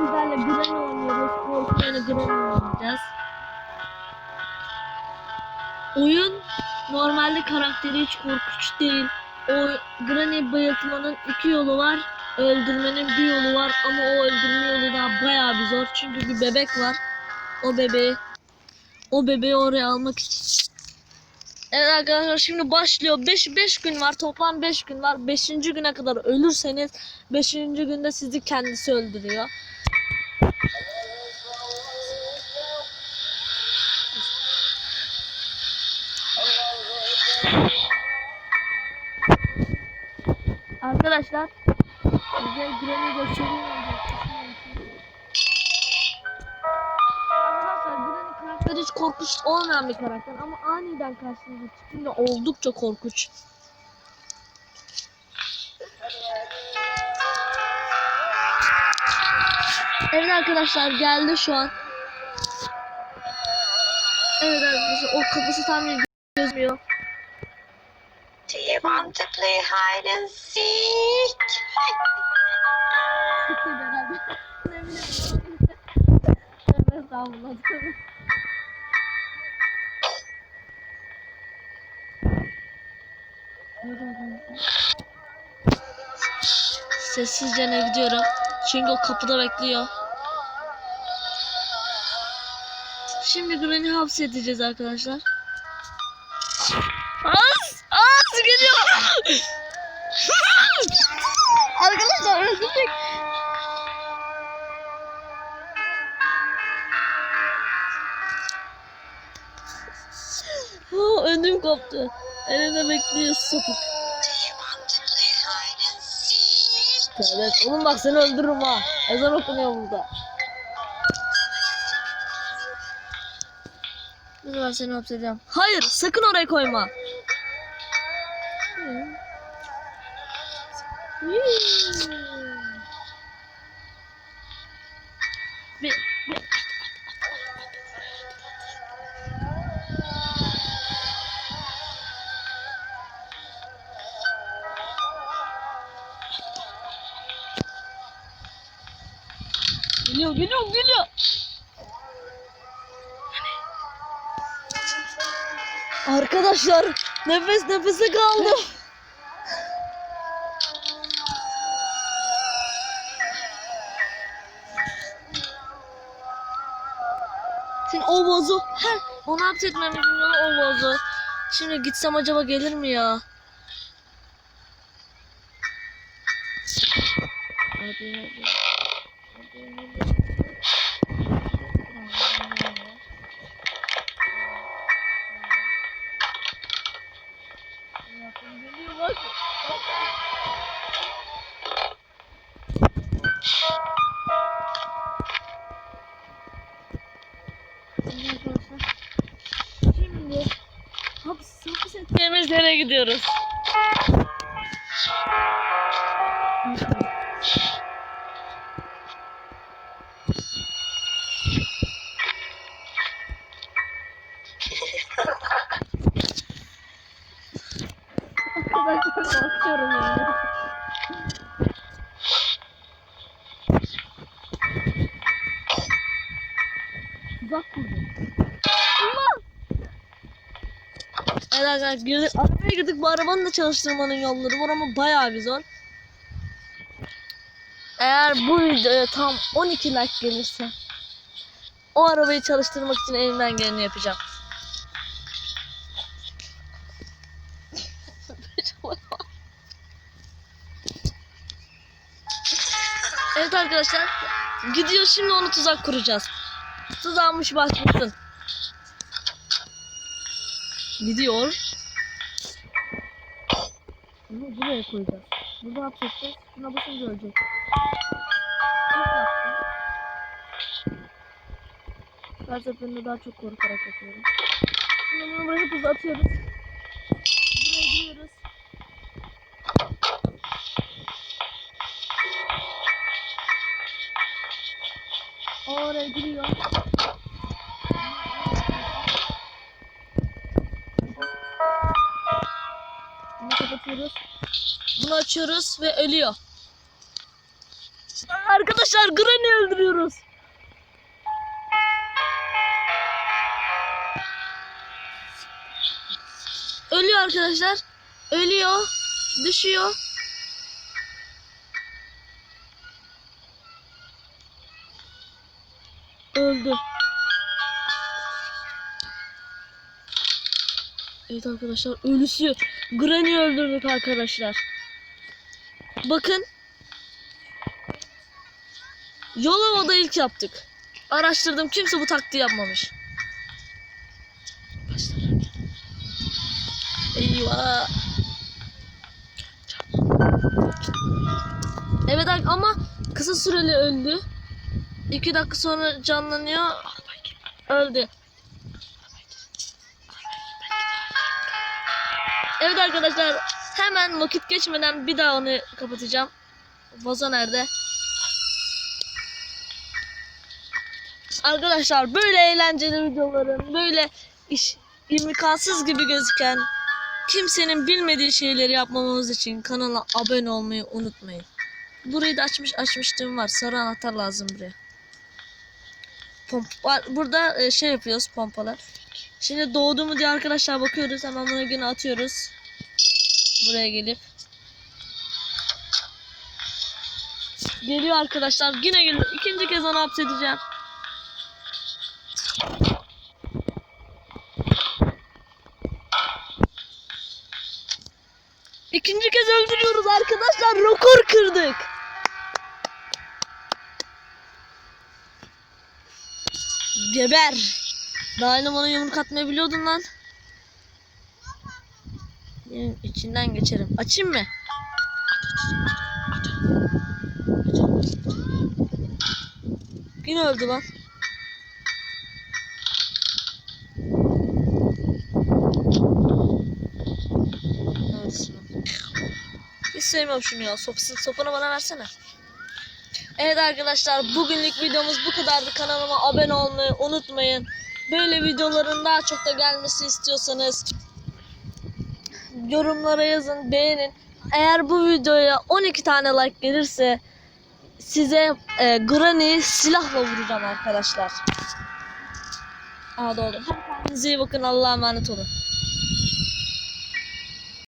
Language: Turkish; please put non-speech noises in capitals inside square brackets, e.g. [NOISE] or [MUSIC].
sizlerle Granny oynuyoruz. Korku oyunu Granny oynayacağız. Oyun normalde karakteri hiç korkunç değil. O Granny bayıltmanın iki yolu var. Öldürmenin bir yolu var ama o öldürme yolu da bayağı bir zor. Çünkü bir bebek var. O bebeği o bebeği oraya almak için. Evet arkadaşlar şimdi başlıyor. 5 5 gün var. Toplam 5 gün var. 5. güne kadar ölürseniz 5. günde sizi kendisi öldürüyor. Arkadaşlar size Granny göstereyim. Granny karakteri hiç korkunç olmayan bir karakter ama aniden karşınıza çıkınca oldukça korkunç. Evet arkadaşlar geldi şu an. Evet arkadaşlar o kafası tam gözmüyor. Do you want to play hide and seek? Sıktı Sessizce ne gidiyorum. Çünkü o kapıda bekliyor. Şimdi Granny hapsedeceğiz arkadaşlar. Az! Az geliyor! [LAUGHS] arkadaşlar öldürecek. [LAUGHS] Önüm koptu. Elimde bekliyor sapık. Evet, oğlum bak seni öldürürüm ha. Ezan okunuyor burada. Dur ben seni hapsedeceğim. Hayır, sakın oraya koyma. Bir, Geliyor, geliyor, geliyor. Arkadaşlar nefes nefese kaldım. Şimdi o vazo. Heh, onu hapsetmemizin yolu o vazo. Şimdi gitsem acaba gelir mi ya? Hadi hadi. Şimdi hapis hapis ettiğimiz yere gidiyoruz. Arkadaşlar korkuyorum ya. Tuzak kurdum. Evet arkadaşlar. Arabaya girdik. Bu arabanı da çalıştırmanın yolları var ama bayağı bir zor. Eğer bu videoya tam 12 like gelirse o arabayı çalıştırmak için elimden geleni yapacağım. Arkadaşlar. Gidiyor şimdi onu tuzak kuracağız. Tuzağmış başlasın. Gidiyor. Bunu buraya koyacağız. Burada hapsedeceğiz. Buna. İlk yaptım. Her seferinde daha çok korkarak yapıyorum. Şimdi bunu buraya hızlı atıyoruz. Buraya giriyoruz. Giriyor. Bunu kapatıyoruz. Bunu açıyoruz ve ölüyor. Arkadaşlar Granny öldürüyoruz. Ölüyor arkadaşlar. Ölüyor. Düşüyor. Öldü. Evet arkadaşlar ölüsü. Granny öldürdük arkadaşlar. Bakın. Yolova'da ilk yaptık. Araştırdım kimse bu taktiği yapmamış. Eyvah. Evet ama kısa süreli öldü. İki dakika sonra canlanıyor. Öldü. Evet arkadaşlar hemen vakit geçmeden bir daha onu kapatacağım. Vazo nerede? Arkadaşlar böyle eğlenceli videoların böyle iş imkansız gibi gözüken kimsenin bilmediği şeyleri yapmamamız için kanala abone olmayı unutmayın. Burayı da açmış açmıştım var. Sarı anahtar lazım buraya. Pomp. Burada e, şey yapıyoruz pompalar. Şimdi doğdu mu diye arkadaşlar bakıyoruz. Hemen bunu yine atıyoruz. Buraya gelip. Geliyor arkadaşlar. Yine geliyor. İkinci kez onu hapsedeceğim. İkinci kez öldürüyoruz arkadaşlar. Rekor kırdık. Geber. Daha yeni bana yumruk atmayı biliyordun lan. Benim içinden geçerim. Açayım mı? Yine öldü lan. Hiç sevmiyorum şunu ya. Sopasını, sopanı bana versene. Evet arkadaşlar bugünlük videomuz bu kadardı. Kanalıma abone olmayı unutmayın. Böyle videoların daha çok da gelmesi istiyorsanız yorumlara yazın, beğenin. Eğer bu videoya 12 tane like gelirse size e, Granny silahla vuracağım arkadaşlar. Aa doğru. Kendinize iyi bakın. Allah'a emanet olun.